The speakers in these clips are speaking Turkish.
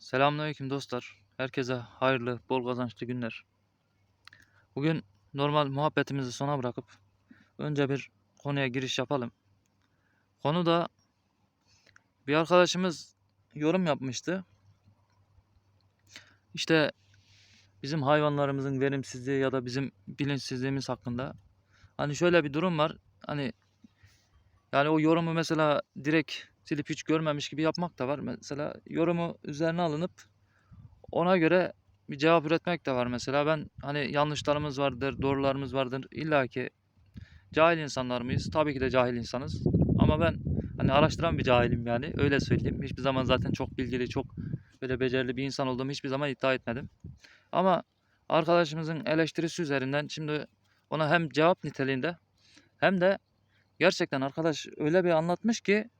Selamünaleyküm dostlar. Herkese hayırlı, bol kazançlı günler. Bugün normal muhabbetimizi sona bırakıp önce bir konuya giriş yapalım. Konu da bir arkadaşımız yorum yapmıştı. İşte bizim hayvanlarımızın verimsizliği ya da bizim bilinçsizliğimiz hakkında. Hani şöyle bir durum var. Hani yani o yorumu mesela direkt silip hiç görmemiş gibi yapmak da var. Mesela yorumu üzerine alınıp ona göre bir cevap üretmek de var mesela. Ben hani yanlışlarımız vardır, doğrularımız vardır. İlla ki cahil insanlar mıyız? Tabii ki de cahil insanız. Ama ben hani araştıran bir cahilim yani. Öyle söyleyeyim. Hiçbir zaman zaten çok bilgili, çok böyle becerili bir insan olduğumu hiçbir zaman iddia etmedim. Ama arkadaşımızın eleştirisi üzerinden şimdi ona hem cevap niteliğinde hem de gerçekten arkadaş öyle bir anlatmış ki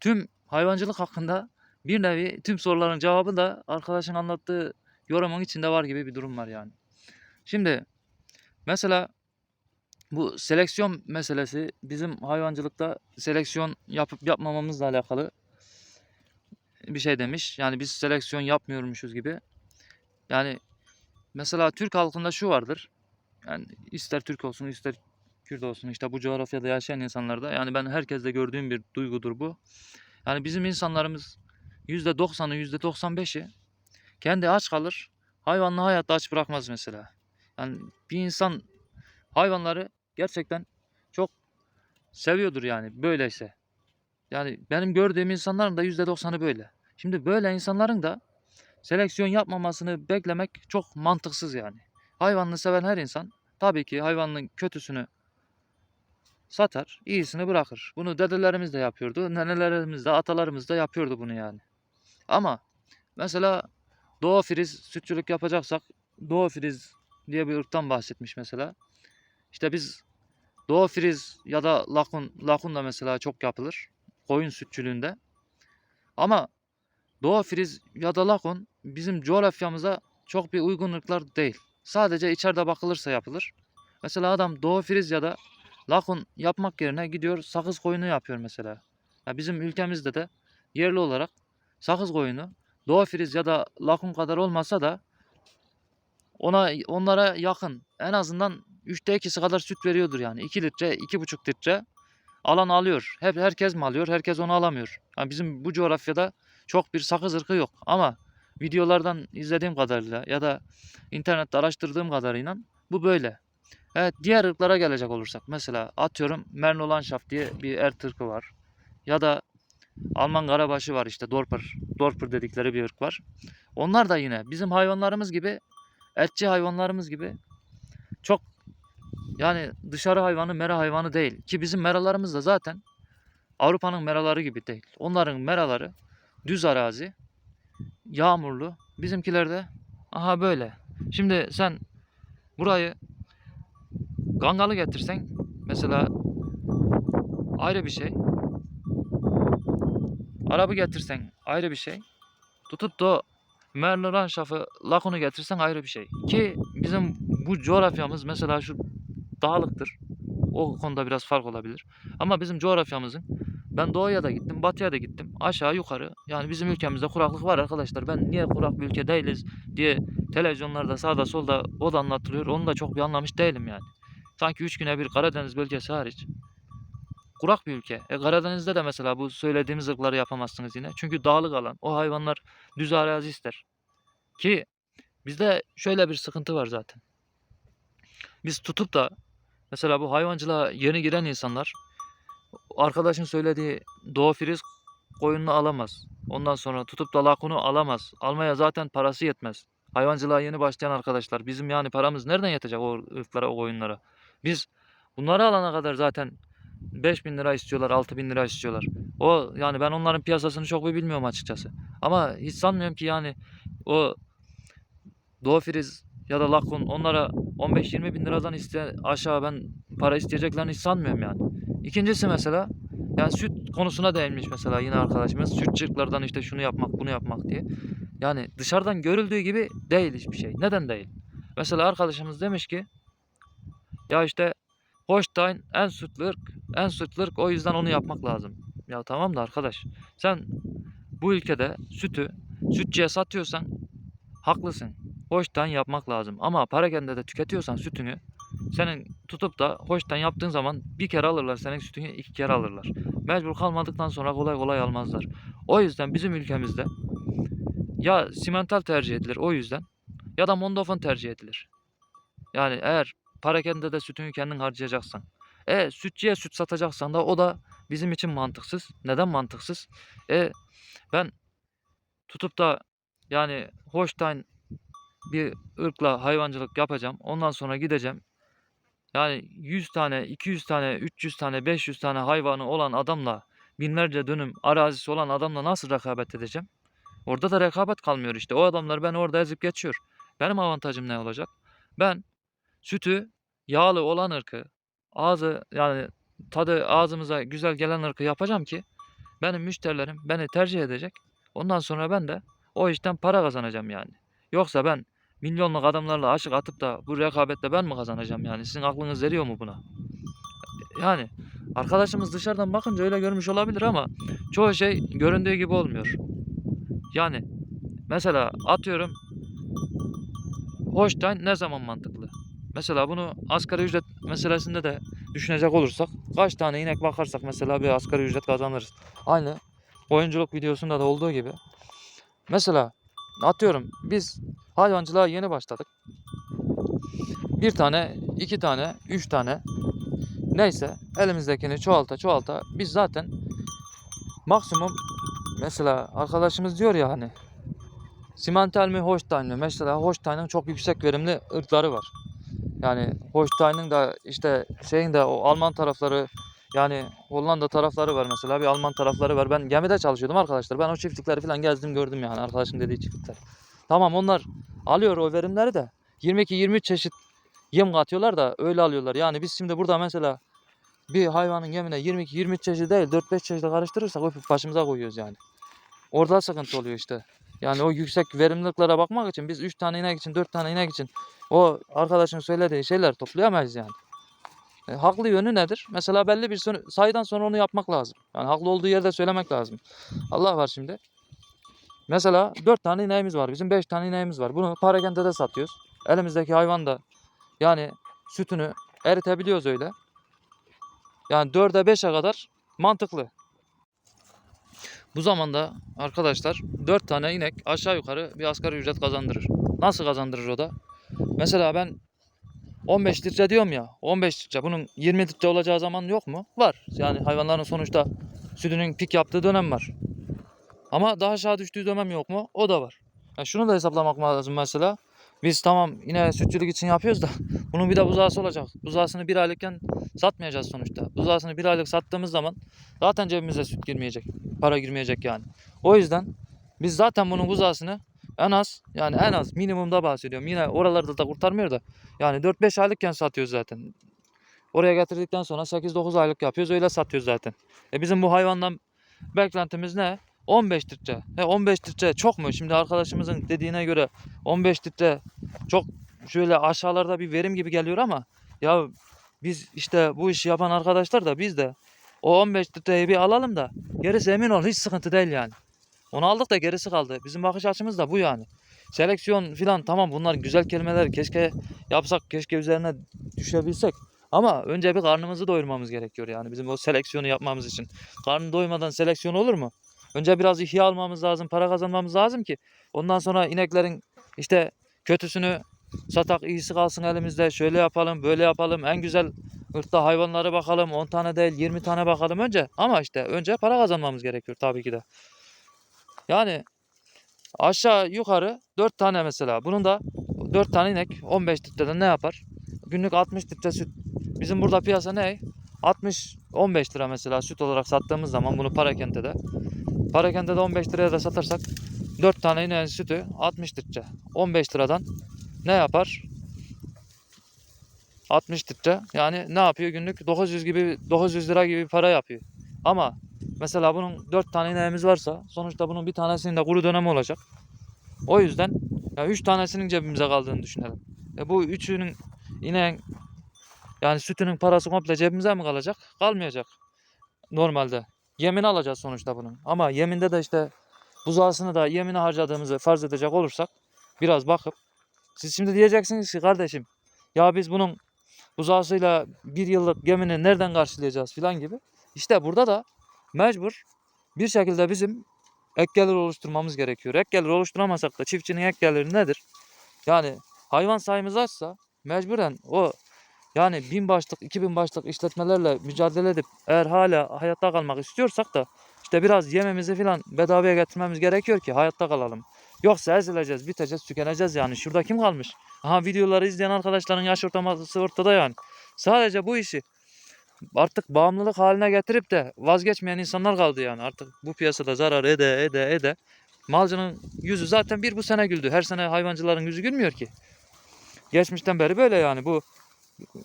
tüm hayvancılık hakkında bir nevi tüm soruların cevabı da arkadaşın anlattığı yorumun içinde var gibi bir durum var yani. Şimdi mesela bu seleksiyon meselesi bizim hayvancılıkta seleksiyon yapıp yapmamamızla alakalı bir şey demiş. Yani biz seleksiyon yapmıyormuşuz gibi. Yani mesela Türk halkında şu vardır. Yani ister Türk olsun ister Kürt olsun işte bu coğrafyada yaşayan insanlarda yani ben herkeste gördüğüm bir duygudur bu. Yani bizim insanlarımız %90'ı %95'i kendi aç kalır. Hayvanlı hayatta aç bırakmaz mesela. Yani bir insan hayvanları gerçekten çok seviyordur yani böyleyse. Yani benim gördüğüm insanların da %90'ı böyle. Şimdi böyle insanların da seleksiyon yapmamasını beklemek çok mantıksız yani. Hayvanını seven her insan tabii ki hayvanın kötüsünü satar, iyisini bırakır. Bunu dedelerimiz de yapıyordu, nenelerimiz de, atalarımız da yapıyordu bunu yani. Ama mesela Doğu Friz sütçülük yapacaksak Doğu Friz diye bir ırktan bahsetmiş mesela. İşte biz Doğu Friz ya da Lakun, Lakun da mesela çok yapılır koyun sütçülüğünde. Ama Doğu Friz ya da Lakun bizim coğrafyamıza çok bir uygun ırklar değil. Sadece içeride bakılırsa yapılır. Mesela adam Doğu Friz ya da Lakun yapmak yerine gidiyor sakız koyunu yapıyor mesela. Ya bizim ülkemizde de yerli olarak sakız koyunu Doğu Friz ya da Lakun kadar olmasa da ona onlara yakın en azından 3'te 2'si kadar süt veriyordur yani. 2 litre, 2,5 litre alan alıyor. Hep herkes mi alıyor? Herkes onu alamıyor. Yani bizim bu coğrafyada çok bir sakız ırkı yok ama videolardan izlediğim kadarıyla ya da internette araştırdığım kadarıyla bu böyle. Evet diğer ırklara gelecek olursak mesela atıyorum Mernolandschaft diye bir ert ırkı var. Ya da Alman karabaşı var işte Dorper. Dorper dedikleri bir ırk var. Onlar da yine bizim hayvanlarımız gibi etçi hayvanlarımız gibi çok yani dışarı hayvanı mera hayvanı değil. Ki bizim meralarımız da zaten Avrupa'nın meraları gibi değil. Onların meraları düz arazi, yağmurlu. Bizimkiler de aha böyle. Şimdi sen burayı Gangalı getirsen mesela ayrı bir şey. Arabı getirsen ayrı bir şey. Tutup da Merloran şafı Lakun'u getirsen ayrı bir şey. Ki bizim bu coğrafyamız mesela şu dağlıktır. O konuda biraz fark olabilir. Ama bizim coğrafyamızın ben doğuya da gittim, batıya da gittim. Aşağı yukarı. Yani bizim ülkemizde kuraklık var arkadaşlar. Ben niye kurak bir ülke değiliz diye televizyonlarda sağda solda o da anlatılıyor. Onu da çok bir anlamış değilim yani. Sanki 3 güne bir Karadeniz bölgesi hariç. Kurak bir ülke. E Karadeniz'de de mesela bu söylediğimiz ırkları yapamazsınız yine. Çünkü dağlık alan. O hayvanlar düz arazi ister. Ki bizde şöyle bir sıkıntı var zaten. Biz tutup da mesela bu hayvancılığa yeni giren insanlar arkadaşın söylediği Doğu Friz koyununu alamaz. Ondan sonra tutup da lakunu alamaz. Almaya zaten parası yetmez. Hayvancılığa yeni başlayan arkadaşlar bizim yani paramız nereden yetecek o ırklara o koyunlara? Biz bunları alana kadar zaten 5000 lira istiyorlar, 6000 lira istiyorlar. O yani ben onların piyasasını çok bir bilmiyorum açıkçası. Ama hiç sanmıyorum ki yani o Doğu ya da Lakun onlara 15-20 bin liradan iste aşağı ben para isteyeceklerini hiç sanmıyorum yani. İkincisi mesela yani süt konusuna değinmiş mesela yine arkadaşımız. Sütçülüklerden işte şunu yapmak bunu yapmak diye. Yani dışarıdan görüldüğü gibi değil hiçbir şey. Neden değil? Mesela arkadaşımız demiş ki ya işte Holstein en sütlü ırk, en sütlü ırk o yüzden onu yapmak lazım. Ya tamam da arkadaş sen bu ülkede sütü sütçüye satıyorsan haklısın. Hoştan yapmak lazım. Ama parakende de tüketiyorsan sütünü senin tutup da hoştan yaptığın zaman bir kere alırlar senin sütünü iki kere alırlar. Mecbur kalmadıktan sonra kolay kolay almazlar. O yüzden bizim ülkemizde ya simental tercih edilir o yüzden ya da mondofon tercih edilir. Yani eğer parakende de sütünü kendin harcayacaksan. E sütçüye süt satacaksan da o da bizim için mantıksız. Neden mantıksız? E ben tutup da yani Holstein bir ırkla hayvancılık yapacağım. Ondan sonra gideceğim. Yani 100 tane, 200 tane, 300 tane, 500 tane hayvanı olan adamla binlerce dönüm arazisi olan adamla nasıl rekabet edeceğim? Orada da rekabet kalmıyor işte. O adamlar beni orada ezip geçiyor. Benim avantajım ne olacak? Ben sütü yağlı olan ırkı ağzı yani tadı ağzımıza güzel gelen ırkı yapacağım ki benim müşterilerim beni tercih edecek. Ondan sonra ben de o işten para kazanacağım yani. Yoksa ben milyonluk adamlarla aşık atıp da bu rekabette ben mi kazanacağım yani? Sizin aklınız veriyor mu buna? Yani arkadaşımız dışarıdan bakınca öyle görmüş olabilir ama çoğu şey göründüğü gibi olmuyor. Yani mesela atıyorum Holstein ne zaman mantıklı? Mesela bunu asgari ücret meselesinde de düşünecek olursak kaç tane inek bakarsak mesela bir asgari ücret kazanırız. Aynı oyunculuk videosunda da olduğu gibi. Mesela atıyorum biz hayvancılığa yeni başladık. Bir tane, iki tane, üç tane neyse elimizdekini çoğalta çoğalta biz zaten maksimum mesela arkadaşımız diyor ya hani Simental mi Holstein mi? Mesela Holstein'ın çok yüksek verimli ırkları var. Yani Holstein'ın da işte şeyin de o Alman tarafları yani Hollanda tarafları var mesela bir Alman tarafları var. Ben gemide çalışıyordum arkadaşlar. Ben o çiftlikleri falan gezdim gördüm yani arkadaşın dediği çiftlikler. Tamam onlar alıyor o verimleri de 22-23 çeşit yem katıyorlar da öyle alıyorlar. Yani biz şimdi burada mesela bir hayvanın yemine 22-23 çeşit değil 4-5 çeşit karıştırırsak öpüp başımıza koyuyoruz yani. Orada sıkıntı oluyor işte. Yani o yüksek verimliliklere bakmak için biz 3 tane inek için 4 tane inek için o arkadaşın söylediği şeyler toplayamayız yani. E, haklı yönü nedir? Mesela belli bir sonu- sayıdan sonra onu yapmak lazım. Yani haklı olduğu yerde söylemek lazım. Allah var şimdi. Mesela 4 tane ineğimiz var. Bizim 5 tane ineğimiz var. Bunu parakende de satıyoruz. Elimizdeki hayvan da yani sütünü eritebiliyoruz öyle. Yani 4'e 5'e kadar mantıklı. Bu zamanda arkadaşlar 4 tane inek aşağı yukarı bir asgari ücret kazandırır. Nasıl kazandırır o da? Mesela ben 15 litre diyorum ya 15 litre bunun 20 litre olacağı zaman yok mu? Var. Yani hayvanların sonuçta sütünün pik yaptığı dönem var. Ama daha aşağı düştüğü dönem yok mu? O da var. Ya şunu da hesaplamak lazım mesela. Biz tamam yine sütçülük için yapıyoruz da bunun bir de buzağısı olacak. Buzağısını bir aylıkken satmayacağız sonuçta. Buzağısını bir aylık sattığımız zaman zaten cebimize süt girmeyecek. Para girmeyecek yani. O yüzden biz zaten bunun buzağısını en az yani en az minimumda bahsediyorum. Yine oralarda da kurtarmıyor da yani 4-5 aylıkken satıyoruz zaten. Oraya getirdikten sonra 8-9 aylık yapıyoruz öyle satıyoruz zaten. E bizim bu hayvandan beklentimiz ne? 15 litre. E 15 litre çok mu? Şimdi arkadaşımızın dediğine göre 15 litre çok şöyle aşağılarda bir verim gibi geliyor ama ya biz işte bu işi yapan arkadaşlar da biz de o 15 litreyi bir alalım da gerisi emin ol hiç sıkıntı değil yani. Onu aldık da gerisi kaldı. Bizim bakış açımız da bu yani. Seleksiyon filan tamam bunlar güzel kelimeler. Keşke yapsak, keşke üzerine düşebilsek. Ama önce bir karnımızı doyurmamız gerekiyor yani bizim o seleksiyonu yapmamız için. Karnı doymadan seleksiyon olur mu? Önce biraz ihya almamız lazım, para kazanmamız lazım ki ondan sonra ineklerin işte kötüsünü satak, iyisi kalsın elimizde. Şöyle yapalım, böyle yapalım. En güzel ırkta hayvanlara bakalım. 10 tane değil, 20 tane bakalım önce. Ama işte önce para kazanmamız gerekiyor tabii ki de. Yani aşağı yukarı 4 tane mesela. Bunun da 4 tane inek 15 litreden ne yapar? Günlük 60 litre süt. Bizim burada piyasa ne? 60 15 lira mesela süt olarak sattığımız zaman bunu parakende de parakende de 15 liraya da satarsak 4 tane ineğin sütü 60 litre. 15 liradan ne yapar? 60 litre. Yani ne yapıyor günlük? 900 gibi 900 lira gibi para yapıyor. Ama mesela bunun 4 tane ineğimiz varsa sonuçta bunun bir tanesinin de kuru dönemi olacak. O yüzden ya 3 tanesinin cebimize kaldığını düşünelim. E bu üçünün ineğin yani sütünün parası komple cebimize mi kalacak? Kalmayacak. Normalde. Yemin alacağız sonuçta bunun. Ama yeminde de işte buzağısını da yemine harcadığımızı farz edecek olursak biraz bakıp siz şimdi diyeceksiniz ki kardeşim ya biz bunun buzağısıyla bir yıllık gemini nereden karşılayacağız filan gibi. İşte burada da mecbur bir şekilde bizim ek gelir oluşturmamız gerekiyor. Ek gelir oluşturamasak da çiftçinin ek geliri nedir? Yani hayvan sayımız azsa mecburen o yani bin başlık, iki bin başlık işletmelerle mücadele edip eğer hala hayatta kalmak istiyorsak da işte biraz yememizi falan bedavaya getirmemiz gerekiyor ki hayatta kalalım. Yoksa ezileceğiz, biteceğiz, tükeneceğiz yani. Şurada kim kalmış? Aha videoları izleyen arkadaşların yaş ortalaması ortada yani. Sadece bu işi artık bağımlılık haline getirip de vazgeçmeyen insanlar kaldı yani. Artık bu piyasada zarar ede ede ede. Malcının yüzü zaten bir bu sene güldü. Her sene hayvancıların yüzü gülmüyor ki. Geçmişten beri böyle yani bu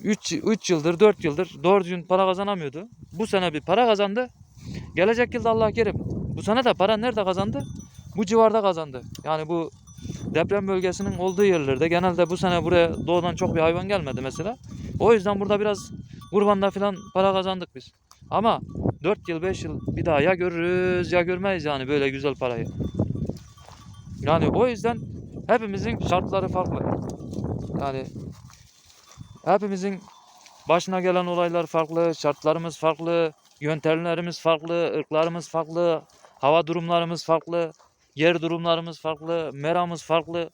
3, 3 yıldır 4 yıldır doğru düzgün para kazanamıyordu. Bu sene bir para kazandı. Gelecek yılda Allah kerim. Bu sene de para nerede kazandı? Bu civarda kazandı. Yani bu deprem bölgesinin olduğu yerlerde genelde bu sene buraya doğudan çok bir hayvan gelmedi mesela. O yüzden burada biraz kurbanda falan para kazandık biz. Ama 4 yıl 5 yıl bir daha ya görürüz ya görmeyiz yani böyle güzel parayı. Yani o yüzden hepimizin şartları farklı. Yani hepimizin başına gelen olaylar farklı, şartlarımız farklı, yöntemlerimiz farklı, ırklarımız farklı, hava durumlarımız farklı, yer durumlarımız farklı, meramız farklı.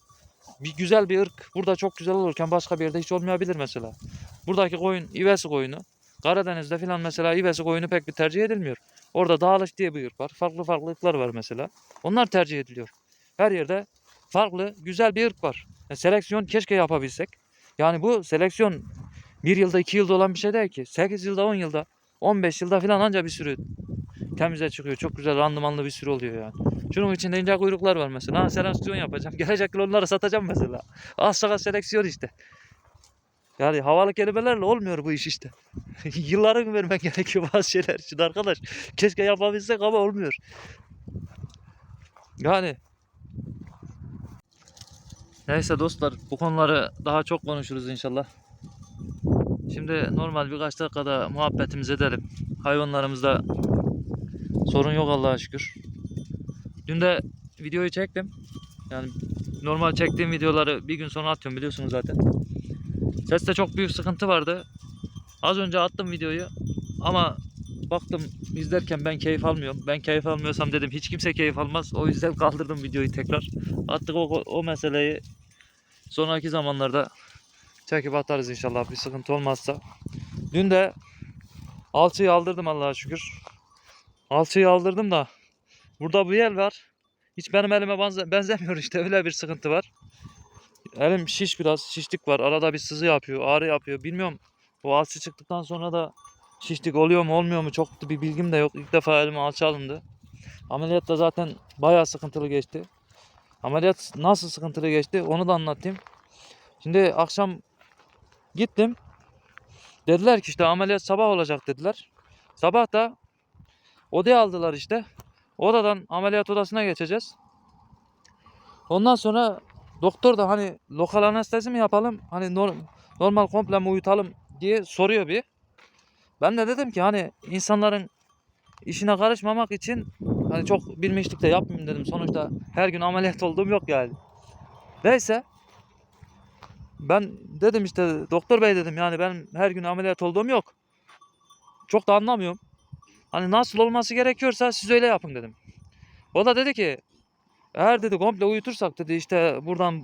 Bir güzel bir ırk burada çok güzel olurken başka bir yerde hiç olmayabilir mesela. Buradaki koyun ivesi koyunu. Karadeniz'de filan mesela ivesi koyunu pek bir tercih edilmiyor. Orada dağılış diye bir ırk var. Farklı farklı ırklar var mesela. Onlar tercih ediliyor. Her yerde farklı güzel bir ırk var. Yani seleksiyon keşke yapabilsek. Yani bu seleksiyon bir yılda iki yılda olan bir şey değil ki. 8 yılda 10 yılda 15 yılda filan anca bir sürü temize çıkıyor. Çok güzel randımanlı bir sürü oluyor yani. Şunun içinde ince kuyruklar var mesela. Ha, seleksiyon yapacağım. Gelecek yıl onları satacağım mesela. Az az seleksiyon işte. Yani havalı kelimelerle olmuyor bu iş işte. Yılların vermen gerekiyor bazı şeyler için arkadaş. Keşke yapabilsek ama olmuyor. Yani Neyse dostlar bu konuları daha çok konuşuruz inşallah. Şimdi normal birkaç dakikada muhabbetimizi edelim. Hayvanlarımızda sorun yok Allah'a şükür. Dün de videoyu çektim. Yani normal çektiğim videoları bir gün sonra atıyorum biliyorsunuz zaten. Seste çok büyük sıkıntı vardı. Az önce attım videoyu ama baktım izlerken ben keyif almıyorum. Ben keyif almıyorsam dedim hiç kimse keyif almaz. O yüzden kaldırdım videoyu tekrar. Attık o, o meseleyi sonraki zamanlarda çekip atarız inşallah bir sıkıntı olmazsa. Dün de alçıyı aldırdım Allah'a şükür. Alçıyı aldırdım da burada bir yer var. Hiç benim elime benze- benzemiyor işte öyle bir sıkıntı var. Elim şiş biraz şişlik var. Arada bir sızı yapıyor, ağrı yapıyor. Bilmiyorum o alçı çıktıktan sonra da şişlik oluyor mu olmuyor mu çok bir bilgim de yok. İlk defa elime alçı alındı. Ameliyat da zaten bayağı sıkıntılı geçti. Ameliyat nasıl sıkıntılı geçti onu da anlatayım. Şimdi akşam gittim. Dediler ki işte ameliyat sabah olacak dediler. Sabah da odaya aldılar işte. Odadan ameliyat odasına geçeceğiz. Ondan sonra doktor da hani lokal anestezi mi yapalım? Hani nor- normal komple mi uyutalım diye soruyor bir. Ben de dedim ki hani insanların işine karışmamak için hani çok bilmişlik de yapmayayım dedim. Sonuçta her gün ameliyat olduğum yok yani. Neyse. Ben dedim işte doktor bey dedim yani ben her gün ameliyat olduğum yok. Çok da anlamıyorum. Hani nasıl olması gerekiyorsa siz öyle yapın dedim. O da dedi ki eğer dedi komple uyutursak dedi işte buradan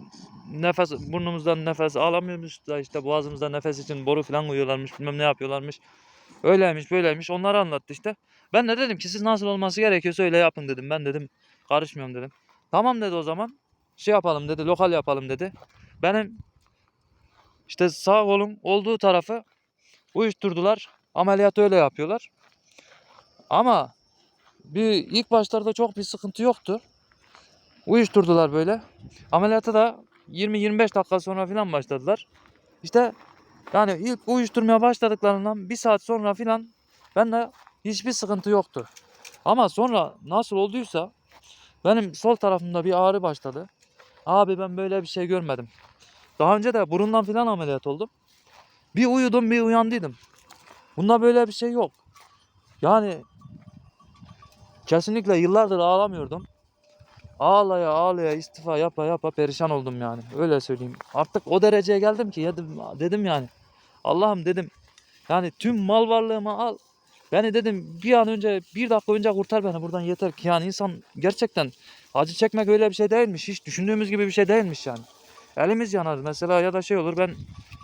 nefes burnumuzdan nefes alamıyormuş da işte boğazımızdan nefes için boru falan koyuyorlarmış bilmem ne yapıyorlarmış. Öyleymiş böyleymiş onları anlattı işte. Ben de dedim ki siz nasıl olması gerekiyorsa öyle yapın dedim. Ben dedim karışmıyorum dedim. Tamam dedi o zaman. Şey yapalım dedi lokal yapalım dedi. Benim işte sağ kolum olduğu tarafı uyuşturdular. Ameliyat öyle yapıyorlar. Ama bir ilk başlarda çok bir sıkıntı yoktu. Uyuşturdular böyle. Ameliyata da 20-25 dakika sonra falan başladılar. İşte yani ilk uyuşturmaya başladıklarından bir saat sonra falan bende hiçbir sıkıntı yoktu. Ama sonra nasıl olduysa benim sol tarafımda bir ağrı başladı. Abi ben böyle bir şey görmedim. Daha önce de burundan falan ameliyat oldum. Bir uyudum bir uyandıydım. Bunda böyle bir şey yok. Yani kesinlikle yıllardır ağlamıyordum. Ağlaya ağlaya istifa yapa yapa perişan oldum yani. Öyle söyleyeyim. Artık o dereceye geldim ki dedim, dedim yani. Allah'ım dedim. Yani tüm mal varlığımı al. Beni dedim bir an önce bir dakika önce kurtar beni buradan yeter ki. Yani insan gerçekten acı çekmek öyle bir şey değilmiş. Hiç düşündüğümüz gibi bir şey değilmiş yani. Elimiz yanar mesela ya da şey olur ben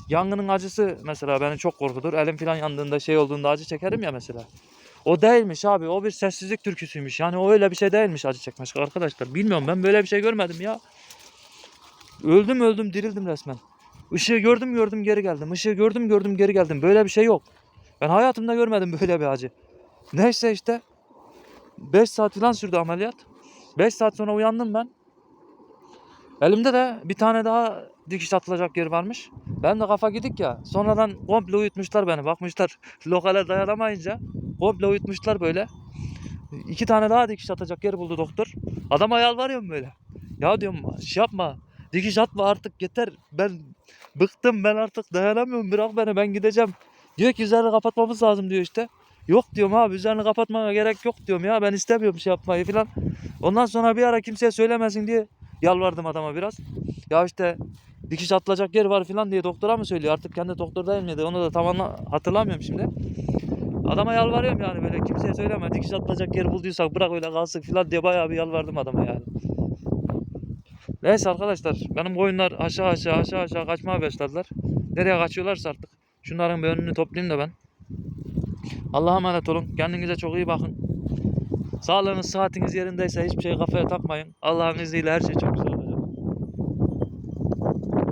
yangının acısı mesela beni çok korkutur. Elim falan yandığında şey olduğunda acı çekerim ya mesela. O değilmiş abi. O bir sessizlik türküsüymüş. Yani o öyle bir şey değilmiş acı çekmek arkadaşlar. Bilmiyorum ben böyle bir şey görmedim ya. Öldüm öldüm dirildim resmen. Işığı gördüm gördüm geri geldim. Işığı gördüm gördüm geri geldim. Böyle bir şey yok. Ben hayatımda görmedim böyle bir acı. Neyse işte 5 saat falan sürdü ameliyat. 5 saat sonra uyandım ben. Elimde de bir tane daha dikiş atılacak yer varmış. Ben de kafa gidik ya. Sonradan komple uyutmuşlar beni. Bakmışlar lokale dayanamayınca komple uyutmuşlar böyle. İki tane daha dikiş atacak yer buldu doktor. Adama yalvarıyorum böyle. Ya diyorum şey yapma. Dikiş atma artık yeter. Ben bıktım ben artık dayanamıyorum. Bırak beni ben gideceğim. Diyor ki üzerini kapatmamız lazım diyor işte. Yok diyorum abi üzerini kapatmaya gerek yok diyorum ya ben istemiyorum şey yapmayı falan. Ondan sonra bir ara kimseye söylemesin diye yalvardım adama biraz. Ya işte dikiş atılacak yer var falan diye doktora mı söylüyor artık kendi doktor değil miydi onu da tam hatırlamıyorum şimdi. Adama yalvarıyorum yani böyle kimseye söyleme dikiş atılacak yer bulduysak bırak öyle kalsın falan diye bayağı bir yalvardım adama yani. Neyse arkadaşlar benim koyunlar aşağı aşağı aşağı aşağı kaçmaya başladılar. Nereye kaçıyorlarsa artık. Şunların bir önünü toplayayım da ben. Allah'a emanet olun. Kendinize çok iyi bakın. Sağlığınız, sıhhatiniz yerindeyse hiçbir şey kafaya takmayın. Allah'ın izniyle her şey çok güzel.